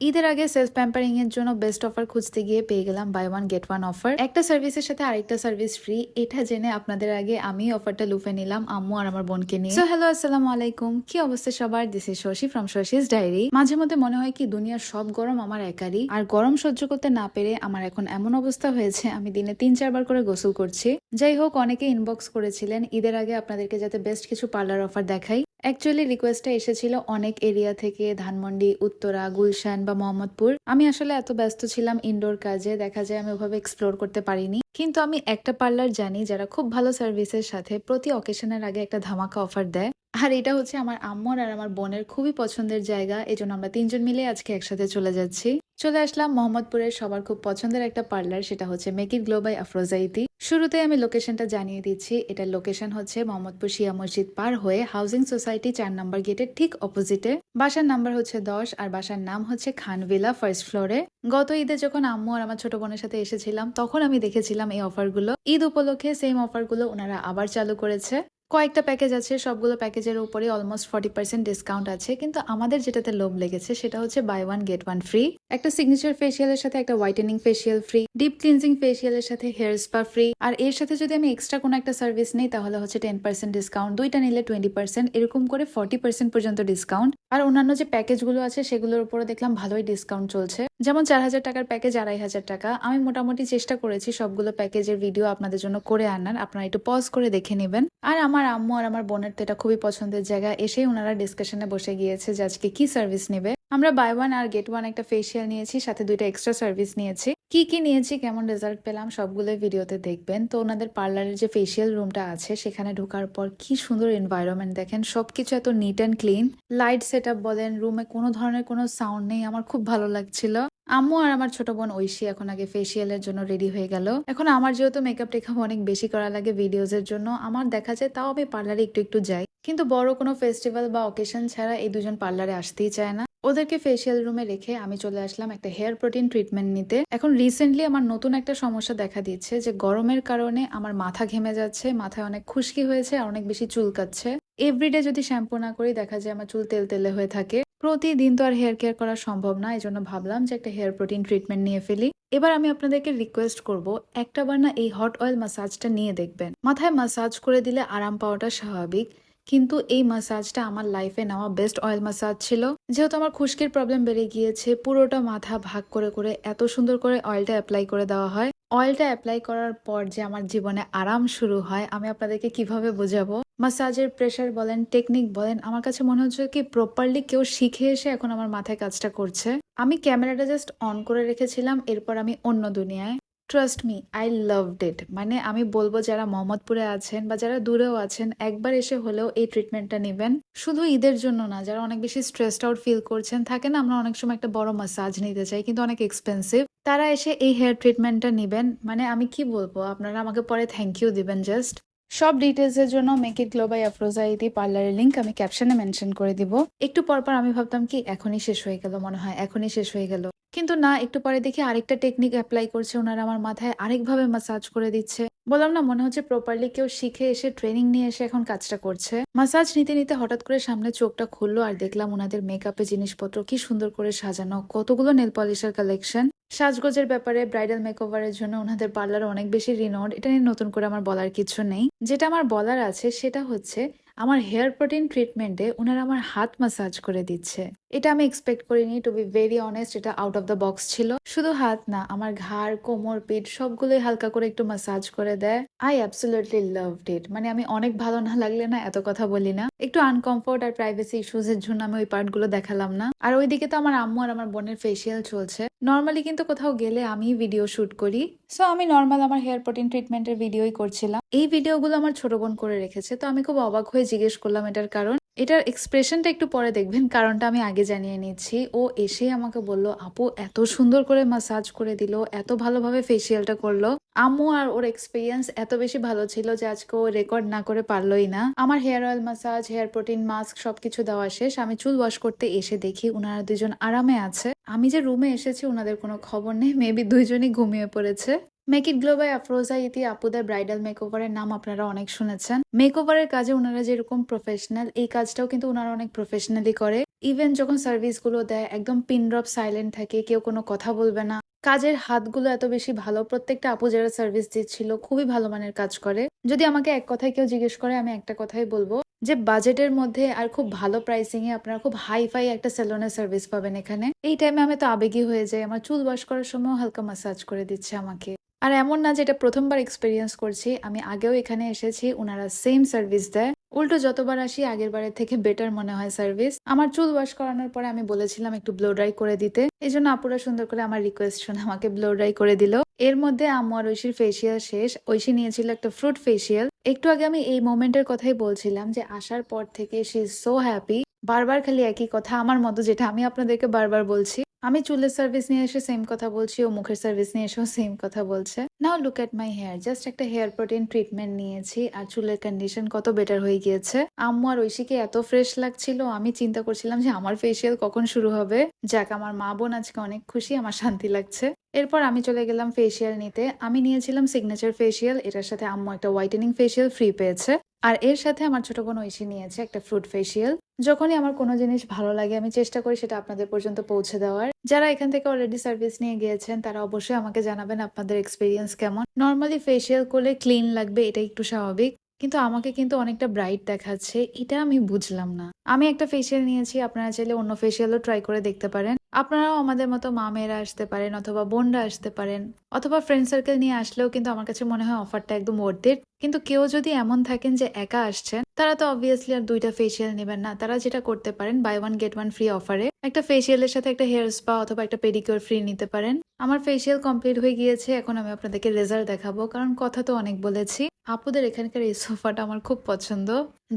ঈদের আগে self pampering এর জন্য বেস্ট অফার খুঁজতে গিয়ে পেয়ে গেলাম buy one get one offer একটা সার্ভিসের সাথে আরেকটা সার্ভিস ফ্রি এটা জেনে আপনাদের আগে আমি অফারটা লুফে নিলাম আম্মু আর আমার বোনকে নিয়ে। সো হ্যালো আসসালামু আলাইকুম। কি অবস্থা সবার? This is Shashi from Shashi's diary মাঝে মধ্যে মনে হয় কি দুনিয়ার সব গরম আমার একারই। আর গরম সহ্য করতে না পেরে আমার এখন এমন অবস্থা হয়েছে, আমি দিনে তিন চারবার করে গোসল করছি। যাই হোক, অনেকে ইনবক্স করেছিলেন, ঈদের আগে আপনাদেরকে যাতে বেস্ট কিছু পার্লার অফার দেখাই। অ্যাকচুয়ালি রিকোয়েস্টটা এসেছিল অনেক এরিয়া থেকে, ধানমন্ডি, উত্তরা, গুলশান বা মোহাম্মদপুর। আমি আসলে এত ব্যস্ত ছিলাম ইনডোর কাজে, দেখা যায় আমি ওভাবে এক্সপ্লোর করতে পারিনি। কিন্তু আমি একটা পার্লার জানি যারা খুব ভালো সার্ভিসের সাথে প্রতি অকেশনের আগে একটা ধামাকা অফার দেয়। আর এটা হচ্ছে আমার আম্মুর আর আমার বোনের খুবই পছন্দের জায়গা এই জন্য আমরা তিনজন মিলে আজকে একসাথে চলে যাচ্ছি। চলে আসলাম মোহাম্মদপুরের সবার খুব পছন্দের একটা পার্লার, সেটা হচ্ছে মেকির গ্লোবাই আফরোজাইতি শুরুতে আমি লোকেশনটা জানিয়ে দিচ্ছি। এটার লোকেশন হচ্ছে মোহাম্মদপুর শিয়া মসজিদ পার হয়ে হাউজিং সোসাইটি চার নম্বর গেটের ঠিক অপোজিটে বাসার নাম্বার হচ্ছে দশ, আর বাসার নাম হচ্ছে খানভিলা ফার্স্ট ফ্লোরে গত ঈদে যখন আম্মু আর আমার ছোট বোনের সাথে এসেছিলাম, তখন আমি দেখেছিলাম এই অফারগুলো ঈদ উপলক্ষে সেম অফারগুলো ওনারা আবার চালু করেছে। কয়েকটা প্যাকেজ আছে, সবগুলো প্যাকেজের উপরে অলমোস্ট ফর্টি পার্সেন্ট ডিসকাউন্ট আছে। কিন্তু আমাদের যেটাতে লোভ লেগেছে সেটা হচ্ছে buy one get one free একটা সিগনেচার ফেসিয়ালের সাথে একটা whitening facial free deep cleansing ফেসিয়ালের সাথে হেয়ার স্পা ফ্রি আর এর সাথে যদি আমি এক্সট্রা কোনো একটা সার্ভিস নিই, তাহলে হচ্ছে টেন পার্সেন্ট ডিসকাউন্ট দুইটা নিলে টোয়েন্টি পার্সেন্ট এরকম করে ফর্টি পার্সেন্ট পর্যন্ত ডিসকাউন্ট আর অন্যান্য যে প্যাকেজগুলো আছে, সেগুলোর উপরে দেখলাম ভালোই ডিসকাউন্ট চলছে। যেমন চার হাজার টাকার প্যাকেজ আড়াই হাজার টাকা। আমি মোটামুটি চেষ্টা করেছি সবগুলো প্যাকেজের ভিডিও আপনাদের জন্য করে আনার। আপনারা একটু পজ করে দেখে নেবেন। আর আমার আম্মু আর আমার বোনের তো এটা খুবই পছন্দের জায়গা। এসেই ওনারা ডিসকাশনে বসে গিয়েছে যে আজকে কি সার্ভিস নেবে। আমরা বাই ওয়ান আর গেট ওয়ান একটা ফেসিয়াল নিয়েছি, সাথে দুইটা এক্সট্রা সার্ভিস নিয়েছি। কি কি নিয়েছি, কেমন রেজাল্ট পেলাম সবগুলো ভিডিওতে দেখবেন। তো ওনাদের পার্লারের যে ফেসিয়াল রুমটা আছে, সেখানে ঢোকার পর কি সুন্দর এনভায়রনমেন্ট দেখেন। সবকিছু এত neat and clean light set বলেন রুমে কোনো ধরনের কোনো সাউন্ড নেই। আমার খুব ভালো লাগছিল। আম্মু আর আমার ছোট বোন ঐশী এখন আগে ফেসিয়ালের জন্য রেডি হয়ে গেল। এখন আমার যেহেতু মেকআপ টেকআপ অনেক বেশি করা লাগে ভিডিওস এর জন্য, আমার দেখা যায় তাও আমি পার্লারে একটু একটু যাই। কিন্তু বড় কোনো ফেস্টিভ্যাল বা অকেশন ছাড়া এই দুজন পার্লারে আসতেই চায় না। ওদেরকে ফেসিয়াল রুমে রেখে আমি চলে আসলাম একটা হেয়ার প্রোটিন ট্রিটমেন্ট নিতে। এখন রিসেন্টলি আমার নতুন একটা সমস্যা দেখা দিচ্ছে যে গরমের কারণে আমার মাথা ঘেমে যাচ্ছে, মাথায় অনেক খুশকি হয়েছে আর অনেক বেশি চুলকাচ্ছে এভরিডে যদি শ্যাম্পু না করি, দেখা যায় আমার চুল তেল তেলে হয়ে থাকে। প্রতিদিন তো আর হেয়ার কেয়ার করা সম্ভব না এই জন্য ভাবলাম যে একটা হেয়ার প্রোটিন ট্রিটমেন্ট নিয়ে ফেলি। এবার আমি আপনাদেরকে রিকোয়েস্ট করব, একটা বার না এই হট অয়েল মাসাজটা নিয়ে দেখবেন। মাথায় মাসাজ করে দিলে আরাম পাওয়াটা স্বাভাবিক। কিন্তু এই মাসাজটা আমার লাইফে নেওয়া বেস্ট অয়েল মাসাজ ছিল। যেহেতু আমার খুশকির প্রবলেম বেড়ে গিয়েছে, পুরোটা মাথা ভাগ করে করে এত সুন্দর করে অয়েলটা অ্যাপ্লাই করে দেওয়া হয়। অয়েলটা অ্যাপ্লাই করার পর যে আমার জীবনে আরাম শুরু হয়, আমি আপনাদেরকে কীভাবে বোঝাবো? মাসাজের প্রেশার বলেন টেকনিক বলেন, আমার কাছে মনে হচ্ছে কি প্রপারলি কেউ শিখে এসে এখন আমার মাথায় কাজটা করছে। আমি ক্যামেরাটা জাস্ট অন করে রেখেছিলাম, এরপর আমি অন্য দুনিয়ায় trust me I loved it মানে আমি বলব যারা মোহাম্মদপুরে আছেন বা যারা দূরেও আছেন, একবার এসে হলেও এই ট্রিটমেন্টটা নেবেন। শুধু ঈদের জন্য না, যারা অনেক বেশি স্ট্রেসড আউট ফিল করছেন, থাকে না আমরা অনেক সময় একটা বড় মাসাজ নিতে চাই, কিন্তু অনেক এক্সপেন্সিভ তারা এসে এই হেয়ার ট্রিটমেন্টটা নেবেন। মানে আমি কি বলব, আপনারা আমাকে পরে থ্যাংক ইউ দিবেন জাস্ট সব ডিটেলসের জন্য মেক ইট গ্লোবাই আফরোজাইতি পার্লারের লিঙ্ক আমি ক্যাপশনে মেনশন করে দিব। একটু পর পর আমি ভাবতাম কি, এখনই শেষ হয়ে গেল, মনে হয় এখনই শেষ হয়ে গেল। কিন্তু না, একটু পরে দেখি আরেকটা টেকনিক অ্যাপ্লাই করছে। ওনারা আমার মাথায় আরেকভাবে মাসাজ করে দিচ্ছে। বললাম, না, মনে হচ্ছে প্রপারলি কেউ শিখে এসে ট্রেনিং নিয়ে এসে এখন কাজটা করছে। মাসাজ নিতে নিতে হঠাৎ করে সামনে চোখটা খুললো আর দেখলাম ওনাদের মেকআপের জিনিসপত্র কি সুন্দর করে সাজানো। কতগুলো নেল পলিশের কালেকশন সাজগোজের ব্যাপারে ব্রাইডাল মেকওভারের জন্য ওনাদের পার্লার অনেক বেশি রিনোড এটা নিয়ে নতুন করে আমার বলার কিছু নেই। যেটা আমার বলার আছে সেটা হচ্ছে, আমার হেয়ার প্রোটিন ট্রিটমেন্টে ওনারা আমার হাত মাসাজ করে দিচ্ছে। এটা আমি এক্সপেক্ট করিনি টু বি ভেরি অনেস্ট এটা আউট অফ দ্য বক্স ছিল। শুধু হাত না, আমার ঘাড়, কোমর, পিঠ সবগুলোই হালকা করে একটু মাসাজ করে দেয়। আই অ্যাবসোলুটলি লাভ ইট মানে আমি অনেক ভালো না লাগলে না এত কথা বলি না। একটু আনকমফোর্ট আর প্রাইভেসি ইস্যুজ এর জন্য আমি ওই পার্টগুলো দেখালাম না। আর ওইদিকে তো আমার আম্মু আর আমার বোনের ফেসিয়াল চলছে। নর্মালি কিন্তু কোথাও গেলে আমি ভিডিও শুট করি। সো আমি নর্মাল আমার হেয়ার প্রোটিন ট্রিটমেন্টের ভিডিওই করছিলাম। এই ভিডিওগুলো আমার ছোট বোন করে রেখেছে, তো আমি খুব অবাক হয়ে জিজ্ঞেস করলাম এটার কারণ। এটার এক্সপ্রেশনটা একটু পরে দেখবেন, কারণটা আমি আগে জানিয়ে নিচ্ছি। ও এসে আমাকে বলল, আপু, এত সুন্দর করে মাসাজ করে দিল, এত ভালোভাবে ফেসিয়ালটা করল। আম্মু আর ওর এক্সপিরিয়েন্স এত বেশি ভালো ছিল যে আজকে ও রেকর্ড না করে পারলোই না। আমার hair oil massage hair protein mask সবকিছু দেওয়া শেষ। আমি চুল ওয়াশ করতে এসে দেখি ওনারা দুজন আরামে আছে। আমি যে রুমে এসেছি ওনাদের কোনো খবর নেই। মেবি দুইজনই ঘুমিয়ে পড়েছে। Make it glow by Afroza Iti আপুদের ব্রাইডাল মেকওভারের নাম আপনারা অনেক শুনেছেন। মেকওভারের কাজে ওনারা যেরকম প্রফেশনাল এই কাজটাও কিন্তু ওনারা অনেক প্রফেশনালি করে। ইভেন যখন সার্ভিসগুলো দেয়, একদম পিন ড্রপ সাইলেন্ট থাকে, কেউ কোনো কথা বলবে না। কাজের হাতগুলো এত বেশি ভালো, প্রত্যেকটা আপু যারা সার্ভিস দিচ্ছিল, খুবই ভালো মানের কাজ করে। যদি আমাকে এক কথায় কেউ জিজ্ঞেস করে, আমি একটা কথাই বলব যে বাজেটের মধ্যে আর খুব ভালো প্রাইসিং এ আপনারা খুব হাই ফাই একটা সেলুনের সার্ভিস পাবেন এখানে। এই টাইমে আমি তো আবেগী হয়ে যাই, আমার চুল ওয়াশ করার সময় হালকা মাসাজ করে দিচ্ছে আমাকে। আর এমন না যে এটা প্রথমবার এক্সপিরিয়েন্স করছি। আমি আগেও এখানে এসেছি ওনারা সেম সার্ভিস দেয়। উল্টো যতবার আসি, আগের বারের থেকে বেটার মনে হয় সার্ভিস আমার চুল ওয়াশ করানোর পরে আমি বলেছিলাম একটু ব্লো ড্রাই করে দিতে। এই জন্য আপুরা সুন্দর করে আমার রিকোয়েস্ট শুনে আমাকে ব্লো ড্রাই করে দিল। এর মধ্যে আমার ঐশীর ফেসিয়াল শেষ। ঐশী নিয়েছিল একটা ফ্রুট ফেসিয়াল একটু আগে আমি এই মোমেন্টের কথাই বলছিলাম যে আসার পর থেকে শি ইজ সো হ্যাপি বারবার খালি একই কথা আমার মতো, যেটা আমি আপনাদেরকে বারবার বলছি। আমি চুলের সার্ভিস নিয়ে এসে সেম কথা বলছি, ও মুখের সার্ভিস নিয়ে এসেও সেম কথা বলছে। Now look at my hair just একটা হেয়ার প্রোটিন ট্রিটমেন্ট নিয়েছি, আর চুলের কন্ডিশন কত বেটার হয়ে গিয়েছে। আম্মু আর ঐশীকে এত ফ্রেশ লাগছিল, আমি চিন্তা করছিলাম যে আমার ফেসিয়াল কখন শুরু হবে। যাক, আমার মা বোন আজকে অনেক খুশি, আমার শান্তি লাগছে। এরপর আমি চলে গেলাম ফেসিয়াল নিতে। আমি নিয়েছিলাম সিগনেচার ফেসিয়াল এটার সাথে আম্মু একটা হোয়াইটেনিং ফেসিয়াল ফ্রি পেয়েছে। আর এর সাথে আমার ছোট বোন ঐশী নিয়েছে একটা ফ্রুট ফেসিয়াল যখনই আমার কোনো জিনিস ভালো লাগে, আমি চেষ্টা করি সেটা আপনাদের পর্যন্ত পৌঁছে দেওয়ার। যারা এখান থেকে অলরেডি সার্ভিস নিয়ে গিয়েছেন, তারা অবশ্যই আমাকে জানাবেন আপনাদের এক্সপিরিয়েন্স কেমন। নর্মালি ফেসিয়াল করলে ক্লিন লাগবে এটা একটু স্বাভাবিক। কিন্তু আমাকে কিন্তু অনেকটা ব্রাইট দেখাচ্ছে, এটা আমি বুঝলাম না। আমি একটা ফেসিয়াল নিয়েছি, আপনারা চাইলে অন্য ফেসিয়ালও ট্রাই করে দেখতে পারেন। আপনারাও আমাদের মতো মা মেয়েরা আসতে পারেন অথবা বোনরা আসতে পারেন, অথবা ফ্রেন্ড সার্কেল নিয়ে আসলেও কিন্তু আমার কাছে মনে হয় অফারটা একদম ওর্থের কিন্তু কেউ যদি এমন থাকেন যে একা আসছেন, তারা তো অবভিয়াসলি আর দুইটা ফেসিয়াল নেবেন না। তারা যেটা করতে পারেন buy one get one free অফারে একটা ফেসিয়ালের সাথে একটা হেয়ার স্পা অথবা একটা পেডিকিউর ফ্রি নিতে পারেন। আমার ফেসিয়াল কমপ্লিট হয়ে গিয়েছে, এখন আমি আপনাদেরকে রেজাল্ট দেখাবো। কারণ কথা তো অনেক বলেছি। আপুদের এখানকার এই সোফাটা আমার খুব পছন্দ।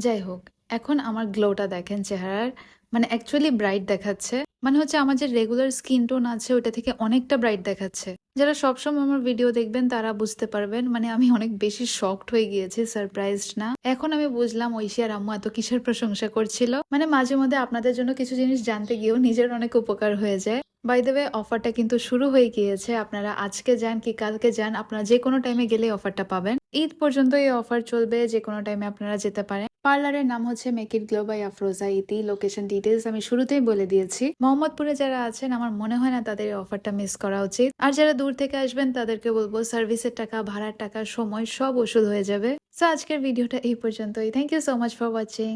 যাই হোক, এখন আমার গ্লোটা দেখেন চেহারার। মানে অ্যাকচুয়ালি ব্রাইট দেখাচ্ছে। মানে হচ্ছে আমার যে রেগুলার স্কিন টোন আছে ওটা থেকে অনেকটা ব্রাইট দেখাচ্ছে। যারা সবসময় আমার ভিডিও দেখবেন, তারা বুঝতে পারবেন মানে আমি অনেক বেশি শকড হয়ে গিয়েছি সারপ্রাইজড না। এখন আমি বুঝলাম, ঐশী আর আম্মু এত কিসের প্রশংসা করছিল। মানে মাঝে মধ্যে আপনাদের জন্য কিছু জিনিস জানতে গিয়েও নিজের অনেক উপকার হয়ে যায়। বাই দ্য অফারটা কিন্তু শুরু হয়ে গিয়েছে। আপনারা আজকে যান কি কালকে যান, আপনারা যে কোনো টাইমে গেলে অফারটা পাবেন। ঈদ পর্যন্ত এই অফার চলবে যে কোনো টাইমে আপনারা যেতে পারেন। পার্লারের নাম হচ্ছে মেক ইট আফরোজা ইতি লোকেশন ডিটেলস আমি শুরুতেই বলে দিয়েছি। মোহাম্মদপুরে যারা আছেন, আমার মনে হয় না তাদের অফারটা মিস করা উচিত। আর যারা দূর থেকে আসবেন, তাদেরকে বলব সার্ভিসের টাকা, ভাড়ার টাকা, সময় সব ওষুধ হয়ে যাবে। সো আজকের ভিডিওটা এই পর্যন্তই। Thank you so much for watching